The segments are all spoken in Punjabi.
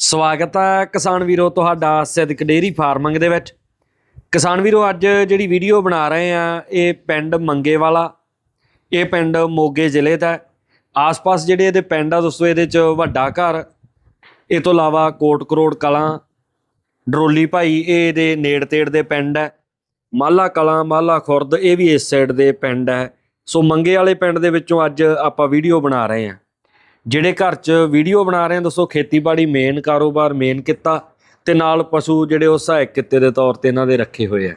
ਸਵਾਗਤ ਹੈ ਕਿਸਾਨ ਵੀਰੋ ਤੁਹਾਡਾ ਸਿੱਧਕ ਡੇਰੀ ਫਾਰਮਿੰਗ ਦੇ ਵਿੱਚ। ਕਿਸਾਨ ਵੀਰੋ, ਅੱਜ ਜਿਹੜੀ ਵੀਡੀਓ ਬਣਾ ਰਹੇ ਆ, ਇਹ ਪਿੰਡ ਮੰਗੇ ਵਾਲਾ ਇਹ ਪਿੰਡ ਮੋਗੇ ਜ਼ਿਲ੍ਹੇ ਦਾ ਆਸ-ਪਾਸ ਜਿਹੜੇ ਇਹਦੇ ਪਿੰਡ ਆ ਦੋਸਤੋ ਇਹਦੇ ਚ ਵੱਡਾ ਘਰ। ਇਹ ਤੋਂ ਇਲਾਵਾ ਕੋਟ ਕਰੋੜ ਕਲਾਂ, ਡਰੋਲੀ ਭਾਈ, ਇਹ ਇਹਦੇ ਨੇੜ ਤੇੜ ਦੇ ਪਿੰਡ ਹੈ। ਮਾਲਾ ਕਲਾਂ, ਮਾਲਾ ਖੁਰਦ, ਇਹ ਵੀ ਇਸ ਸਾਈਡ ਦੇ ਪਿੰਡ ਹੈ। ਸੋ ਮੰਗੇ ਵਾਲੇ ਪਿੰਡ ਦੇ ਵਿੱਚੋਂ ਅੱਜ ਆਪਾਂ ਵੀਡੀਓ ਬਣਾ ਰਹੇ ਹਾਂ ਜਿਹੜੇ ਘਰ 'ਚ ਵੀਡੀਓ ਬਣਾ ਰਹੇ ਹਾਂ ਦੋਸਤੋ ਖੇਤੀਬਾੜੀ ਮੇਨ ਕਾਰੋਬਾਰ ਮੇਨ ਕਿੱਤਾ ਤੇ ਨਾਲ ਪਸ਼ੂ ਜਿਹੜੇ ਉਹ ਸਹਾਇਕ ਕਿੱਤੇ ਦੇ ਤੌਰ ਤੇ ਇਹਨਾਂ ਦੇ ਰੱਖੇ ਹੋਏ ਆ।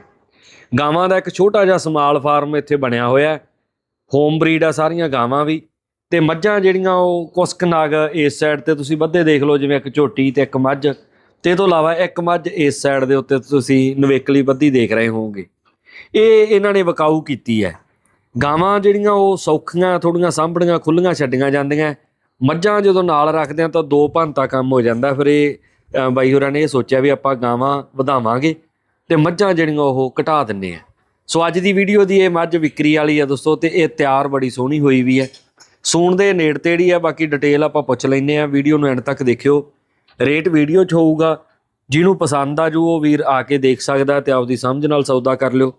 ਗਾਵਾਂ ਦਾ ਇੱਕ ਛੋਟਾ ਜਿਹਾ ਸਮਾਲ ਫਾਰਮ ਇੱਥੇ ਬਣਿਆ ਹੋਇਆ ਹੈ। ਹੋਮ ਬਰੀਡ ਆ ਸਾਰੀਆਂ ਗਾਵਾਂ ਵੀ। ਤੇ ਮੱਝਾਂ ਜਿਹੜੀਆਂ ਉਹ ਕੁਸਕ ਨਾਗ ਇਸ ਸਾਈਡ ਤੇ ਤੁਸੀਂ ਵੱਧੇ ਦੇਖ ਲਓ, ਜਿਵੇਂ ਇੱਕ ਝੋਟੀ ਤੇ ਇੱਕ ਮੱਝ। ਤੇ ਇਹ ਤੋਂ ਇਲਾਵਾ ਇੱਕ ਮੱਝ ਇਸ ਸਾਈਡ ਦੇ ਉੱਤੇ ਤੁਸੀਂ ਨਵੇਕਲੀ ਬੱਧੀ ਦੇਖ ਰਹੇ ਹੋਵੋਗੇ। ਇਹ ਇਹਨਾਂ ਨੇ ਵਕਾਊ ਕੀਤੀ ਹੈ। ਗਾਵਾਂ ਜਿਹੜੀਆਂ ਉਹ ਸੌਖੀਆਂ ਥੋੜੀਆਂ ਸਾਂਭੜੀਆਂ ਖੁੱਲੀਆਂ ਛੱਡੀਆਂ ਜਾਂਦੀਆਂ ਮੱਝਾਂ ਜਦੋਂ ਨਾਲ ਰੱਖਦੇ ਆ ਤਾਂ ਦੋ ਭੰਤਾ ਕੰਮ ਹੋ ਜਾਂਦਾ। ਫਿਰ ਇਹ ਬਾਈ ਹੋਰਾਂ ਨੇ ਇਹ ਸੋਚਿਆ ਵੀ ਆਪਾਂ ਗਾਵਾਂ ਵਧਾਵਾਂਗੇ ਤੇ ਮੱਝਾਂ ਜਿਹੜੀਆਂ ਉਹ ਘਟਾ ਦਿੰਨੇ ਆ। ਸੋ ਅੱਜ ਦੀ ਵੀਡੀਓ ਦੀ ਇਹ ਮੱਝ ਵਿਕਰੀ ਵਾਲੀ ਆ ਦੋਸਤੋ ਤੇ ਇਹ ਤਿਆਰ ਬੜੀ ਸੋਹਣੀ ਹੋਈ ਵੀ ਹੈ। ਸੂਣ ਦੇ ਨੇੜ ਤੇੜੀ ਆ, ਬਾਕੀ ਡਿਟੇਲ ਆਪਾਂ ਪੁੱਛ ਲੈਨੇ ਆ ਵੀਡੀਓ ਨੂੰ ਐਂਡ ਤੱਕ ਦੇਖਿਓ। ਰੇਟ ਵੀਡੀਓ 'ਚ ਹੋਊਗਾ। ਜਿਹਨੂੰ ਪਸੰਦ ਆ ਜੂ, ਉਹ ਵੀਰ ਆ ਕੇ ਦੇਖ ਸਕਦਾ ਤੇ ਆਪਦੀ ਸਮਝ ਨਾਲ ਸੌਦਾ ਕਰ ਲਿਓ।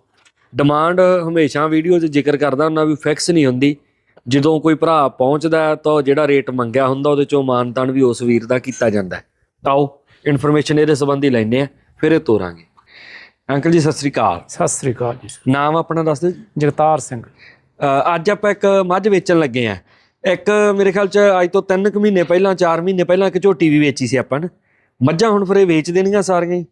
ਡਿਮਾਂਡ ਹਮੇਸ਼ਾ ਵੀਡੀਓ 'ਚ ਜ਼ਿਕਰ ਕਰਦਾ ਹੁੰਦਾ ਵੀ ਫਿਕਸ ਨਹੀਂ ਹੁੰਦੀ। ਜਦੋਂ ਕੋਈ ਭਰਾ ਪਹੁੰਚਦਾ ਤਾਂ ਜਿਹੜਾ ਰੇਟ ਮੰਗਿਆ ਹੁੰਦਾ ਉਹਦੇ ਚੋਂ ਮਾਨਤਾਨ ਵੀ ਉਸ ਵੀਰ ਦਾ ਕੀਤਾ ਜਾਂਦਾ ਹੈ। ਆਓ ਇਨਫੋਰਮੇਸ਼ਨ ਇਹਦੇ ਸੰਬੰਧੀ ਲੈਣੇ ਆ ਫਿਰ ਇਹ ਤੋਰਾਂਗੇ। ਅੰਕਲ ਜੀ ਸਤਿ ਸ੍ਰੀ ਅਕਾਲ। ਸਤਿ ਸ੍ਰੀ ਅਕਾਲ ਜੀ। ਨਾਮ ਆਪਣਾ ਦੱਸ ਦਿਓ। ਜਗਤਾਰ ਸਿੰਘ। ਅੱਜ ਆਪਾਂ ਇੱਕ ਮੱਝ ਵੇਚਣ ਲੱਗੇ ਆ। ਇੱਕ ਮੇਰੇ ਖਿਆਲ ਚ ਅੱਜ ਤੋਂ 3 ਕੁ ਮਹੀਨੇ ਪਹਿਲਾਂ 4 ਮਹੀਨੇ ਪਹਿਲਾਂ ਇੱਕ ਝੋਟੀ ਵੀ ਵੇਚੀ ਸੀ ਆਪਾਂ ਨੇ। ਮੱਝਾਂ ਹੁਣ ਫਿਰ ਇਹ ਵੇਚ ਦੇਣੀਆਂ ਸਾਰੀਆਂ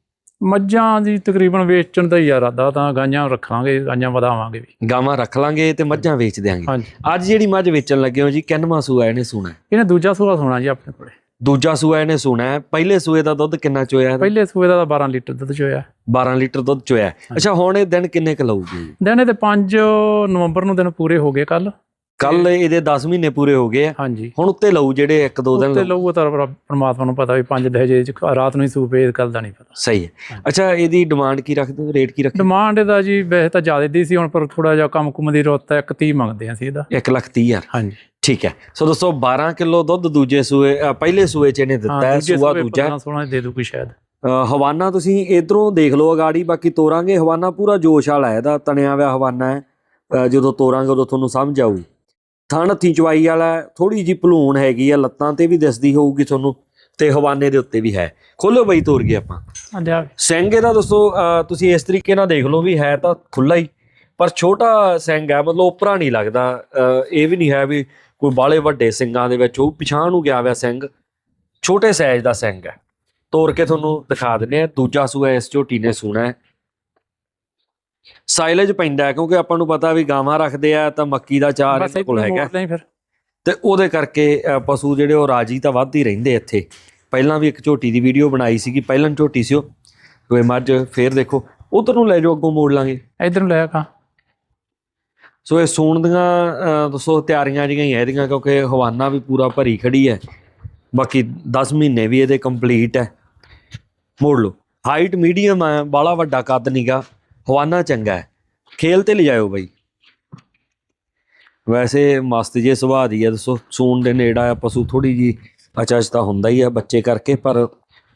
ਮੱਝਾਂ ਦੀ ਤਕਰੀਬਨ ਵੇਚਣ ਦਾ ਹੀ ਇਰਾਦਾ ਤਾਂ ਗਾਈਆਂ ਰੱਖਾਂਗੇ ਗਾਈਆਂ ਵਧਾਵਾਂਗੇ ਵੀ। ਗਾਵਾਂ ਰੱਖ ਲਾਂਗੇ ਤੇ ਮੱਝਾਂ ਵੇਚ ਦਿਆਂਗੇ। ਅੱਜ ਜਿਹੜੀ ਮੱਝ ਵੇਚਣ ਲੱਗੇ ਹੋ ਜੀ ਕਿੰਨਵਾਂ ਸੂਆ ਇਹਨੇ ਸੂਣਾ? ਇਹਨੇ ਦੂਜਾ ਸੂਆ ਸੋਣਾ ਜੀ ਆਪਣੇ ਕੋਲੇ। ਦੂਜਾ ਸੂਆ ਇਹਨੇ ਸੂਣਾ ਹੈ। ਪਹਿਲੇ ਸੂਏ ਦਾ ਦੁੱਧ ਕਿੰਨਾ ਚੋਇਆ ਇਹਦਾ? ਪਹਿਲੇ ਸੂਏ ਦਾ ਤਾਂ 12 ਲੀਟਰ ਦੁੱਧ ਚੋਇਆ 12 ਲੀਟਰ ਦੁੱਧ ਚੋਇਆ। ਅੱਛਾ ਹੁਣ ਇਹ ਦਿਨ ਕਿੰਨੇ ਕ ਲਊਗੀ? ਦਿਨ ਤੇ 5 ਨਵੰਬਰ ਨੂੰ ਦਿਨ ਪੂਰੇ ਹੋ ਗਏ ਕੱਲ ਕੱਲ ਇਹਦੇ 10 ਮਹੀਨੇ ਪੂਰੇ ਹੋ ਗਏ ਆ। ਹਾਂਜੀ। ਹੁਣ ਉੱਤੇ ਲਊ ਜਿਹੜੇ ਇੱਕ ਦੋ ਦਿਨ ਉੱਤੇ ਲਊ। ਲਊਗਾ ਤਾਂ ਪਰ- ਪਰਮਾਤਮਾ ਨੂੰ ਪਤਾ ਵੀ 5 ਦਹਜੇ ਚ ਰਾਤ ਨੂੰ ਹੀ ਸੂਪੇ ਗੱਲ ਦਾ ਨਹੀਂ ਪਤਾ। ਸਹੀ ਹੈ। ਅੱਛਾ ਇਹਦੀ ਡਿਮਾਂਡ ਕੀ ਰੱਖਦੇ ਹੋ? ਰੇਟ ਕੀ ਰੱਖਦੇ ਡਿਮਾਂਡ ਇਹਦਾ ਜੀ ਵੈਸੇ ਤਾਂ ਜ਼ਿਆਦਾ ਦੀ ਸੀ ਹੁਣ ਪਰ ਥੋੜਾ ਜਿਹਾ ਕੰਮ ਕੁਮ ਦੀ ਰੁੱਤ ਹੈ 130 ਮੰਗਦੇ ਆ ਸੀ ਇਹਦਾ। 1 ਲੱਖ ਤੀਹ ਹਜ਼ਾਰ। ਹਾਂਜੀ। ਠੀਕ ਹੈ। ਸੋ ਦੋਸਤੋ 12 ਕਿਲੋ ਦੁੱਧ ਦੂਜੇ ਸੂਏ ਪਹਿਲੇ ਸੂਏ ਚ ਇਹਨੇ ਦਿੱਤਾ ਹੈ ਸੂਆ ਦੂਜਾ। 15 16 ਦੇ ਦੂਗੀ ਸ਼ਾਇਦ। ਅ, ਹਵਾਨਾ ਤੁਸੀਂ ਇਧਰੋਂ ਦੇਖ ਲਓ ਅਗਾੜੀ ਬਾਕੀ ਤੋਰਾਂਗੇ। ਹਵਾਨਾ ਪੂਰਾ ਜੋਸ਼ ਵਾਲਾ ਹੈ ਇਹਦਾ ਤਣਿਆ ਹੋਇਆ ਹਵਾਨਾ ਹੈ। ਜਦੋਂ ਤੋਰਾਂਗੇ ਉਦੋਂ ਤੁਹਾਨੂੰ ਸਮਝ ਆਊ ਥਣ ਹੱਥੀ ਚਵਾਈ ਵਾਲਾ ਥੋੜੀ ਜੀ ਭਲੂਣ ਹੈਗੀ ਆ ਲੱਤਾਂ ਤੇ ਵੀ ਦਿਸਦੀ ਹੋਊਗੀ ਤੁਹਾਨੂੰ ਤੇ ਹਵਾਨੇ ਦੇ ਉੱਤੇ ਵੀ ਹੈ। ਖੋਲੋ ਬਈ ਤੋਰ ਗਏ ਆਪਾਂ। ਹਾਂਜੀ ਆ ਸਿੰਘ ਇਹਦਾ ਦੋਸਤੋ ਤੁਸੀਂ ਇਸ ਤਰੀਕੇ ਨਾਲ ਦੇਖ ਲਓ ਵੀ ਹੈ ਤਾਂ ਖੁੱਲਾ ਹੀ ਪਰ ਛੋਟਾ ਸਿੰਘ ਹੈ ਮਤਲਬ ਉਪਰਾ ਨਹੀਂ ਲੱਗਦਾ। ਇਹ ਵੀ ਨਹੀਂ ਹੈ ਵੀ ਕੋਈ ਬਾਲੇ ਵੱਡੇ ਸਿੰਘਾਂ ਦੇ ਵਿੱਚ ਉਹ ਪਿਛਾਂ ਨੂੰ ਗਿਆ ਹੋਇਆ ਸਿੰਘ ਛੋਟੇ ਸਾਈਜ਼ ਦਾ ਸਿੰਘ ਹੈ। ਤੋੜ ਕੇ ਤੁਹਾਨੂੰ ਦਿਖਾ ਦਿੰਦੇ ਆ ਦੂਜਾ ਸੂਆ ਇਸ ਝੋਟੀ ਨੇ ਸੂਣਾ ਹੈ। ਸਾਈਲੇਜ ਪੈਂਦਾ ਹੈ ਕਿਉਂਕਿ ਆਪਾਂ ਨੂੰ ਪਤਾ ਵੀ ਗਾਵਾਂ ਰੱਖਦੇ ਆ ਤਾਂ ਮੱਕੀ ਦਾ ਚਾਰ ਇਹਨਾਂ ਕੋਲ ਹੈਗਾ। ਤੇ ਉਹਦੇ ਕਰਕੇ ਪਸ਼ੂ ਜਿਹੜੇ ਉਹ ਰਾਜੀ ਤਾਂ ਵੱਧ ਹੀ ਰਹਿੰਦੇ ਇੱਥੇ। ਪਹਿਲਾਂ ਵੀ ਇੱਕ ਝੋਟੀ ਦੀ ਵੀਡੀਓ ਬਣਾਈ ਸੀਗੀ ਪਹਿਲਾਂ ਝੋਟੀ ਸੀ ਉਹ। ਕੋਈ ਮੱਝ ਫੇਰ ਦੇਖੋ ਉਧਰ ਨੂੰ ਲੈ ਜਾਓ ਅੱਗੋਂ ਮੋੜ ਲਾਂਗੇ। ਇਧਰ ਨੂੰ ਲੈ ਕਾ। ਸੋ ਇਹ ਸੂਣ ਦੀਆਂ ਦੱਸੋ ਤਿਆਰੀਆਂ ਜਿਹੜੀਆਂ ਹੀ ਆ ਇਹਦੀਆਂ ਕਿਉਂਕਿ ਹਵਾਨਾ ਵੀ ਪੂਰਾ ਭਰੀ ਖੜੀ ਹੈ। ਬਾਕੀ 10 ਮਹੀਨੇ ਵੀ ਇਹਦੇ ਕੰਪਲੀਟ ਹੈ। ਮੋੜ ਲਓ। ਹਾਈਟ ਮੀਡੀਅਮ ਹੈ ਬਾਲਾ ਵੱਡਾ ਕੱਦ ਨਹੀਂਗਾ ਹਵਾਨਾ ਚੰਗਾ ਹੈ। ਖੇਲ ਤੇ ਲਿਜਾਇਓ ਬਾਈ। ਵੈਸੇ ਮਸਤ ਜੇ ਸੁਭਾਅ ਦੀ ਹੈ, ਦੱਸੋ, ਸੂਣ ਦੇ ਨੇੜਾ ਆ, ਪਸ਼ੂ ਥੋੜੀ ਜੀ ਅਚਾਚ ਤਾਂ ਹੁੰਦਾ ਹੀ ਆ ਬੱਚੇ ਕਰਕੇ, ਪਰ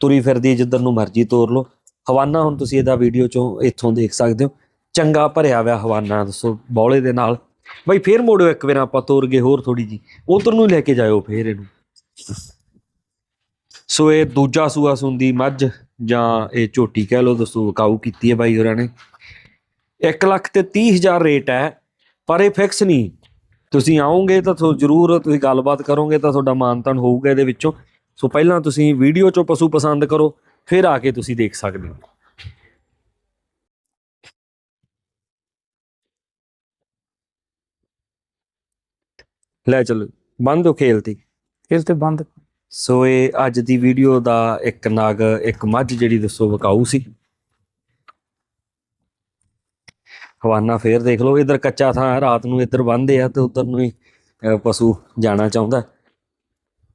ਤੁਰੀ ਫਿਰਦੀ ਜਿੱਧਰ ਨੂੰ ਮਰਜ਼ੀ ਤੋਰ ਲਓ। ਹਵਾਨਾ, ਹੁਣ ਤੁਸੀਂ ਇਹਦਾ ਵੀਡੀਓ ਚੋਂ ਇੱਥੋਂ ਦੇਖ ਸਕਦੇ ਹੋ। ਚੰਗਾ ਭਰਿਆ ਹੋਇਆ ਹਵਾਨਾ, ਦੱਸੋ, ਬੌਲੇ ਦੇ ਨਾਲ। ਬਾਈ, ਫੇਰ ਮੋੜਿਓ ਇੱਕ ਵਾਰ ਆਪਾਂ ਤੋਰ ਗਏ ਹੋਰ ਥੋੜੀ ਜੀ ਉਧਰ ਨੂੰ ਲੈ ਕੇ ਜਾਇਓ ਫੇਰ ਇਹਨੂੰ। ਸੋ ਇਹ ਦੂਜਾ ਸੂਆ ਸੁੰਦੀ ਮੱਝ, ਜਾਂ ਇਹ ਝੋਟੀ ਕਹਿ ਲਓ, ਦੱਸੋ, ਵਕਾਊ ਕੀਤੀ ਹੈ ਬਾਈ ਹੋਰਾਂ ਨੇ। 1 ਲੱਖ ਤੇ 30000 ਰੇਟ ਹੈ ਪਰ ਇਹ ਫਿਕਸ ਨਹੀਂ। ਤੁਸੀਂ ਆਓਗੇ ਤਾਂ ਤੁਹਾਨੂੰ ਜ਼ਰੂਰ ਤੁਸੀਂ ਗੱਲਬਾਤ ਕਰੋਗੇ ਤਾਂ ਤੁਹਾਡਾ ਮਾਨਤਨ ਹੋਊਗਾ ਇਹਦੇ ਵਿੱਚੋਂ। ਸੋ ਪਹਿਲਾਂ ਤੁਸੀਂ ਵੀਡੀਓ ਚੋਂ ਪਸ਼ੂ ਪਸੰਦ ਕਰੋ ਫਿਰ ਆ ਕੇ ਤੁਸੀਂ ਦੇਖ ਸਕਦੇ ਹੋ। ਲੈ ਚਲੋ ਬੰਦ ਹੋ ਖੇਲਤੀ ਇਸ ਤੇ ਬੰਦ ਸੋ ਇਹ ਅੱਜ ਦੀ ਵੀਡੀਓ ਦਾ ਇੱਕ ਨਗ ਇੱਕ ਮੱਝ ਜਿਹੜੀ ਦੱਸੋ ਵਿਕਾਊ ਸੀ। ਹਵਾਨਾ ਫੇਰ ਦੇਖ ਲਓ ਇਧਰ ਕੱਚਾ ਥਾਂ ਹੈ, ਰਾਤ ਨੂੰ ਇੱਧਰ ਬੰਦੇ ਆ ਤੇ ਉਧਰ ਨੂੰ ਹੀ ਪਸ਼ੂ ਜਾਣਾ ਚਾਹੁੰਦਾ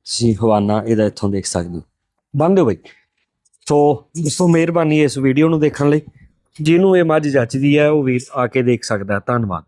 ਸੀ ਹਵਾਨਾ ਇਹਦਾ ਇੱਥੋਂ ਦੇਖ ਸਕਦੇ ਹੋ। ਬੰਦ ਦਿਓ ਬਈ। ਸੋ ਦੋਸਤੋ ਮਿਹਰਬਾਨੀ ਇਸ ਵੀਡੀਓ ਨੂੰ ਦੇਖਣ ਲਈ। ਜਿਹਨੂੰ ਇਹ ਮੱਝ ਜੱਚਦੀ ਹੈ ਉਹ ਵੀ ਆ ਕੇ ਦੇਖ ਸਕਦਾ ਧੰਨਵਾਦ।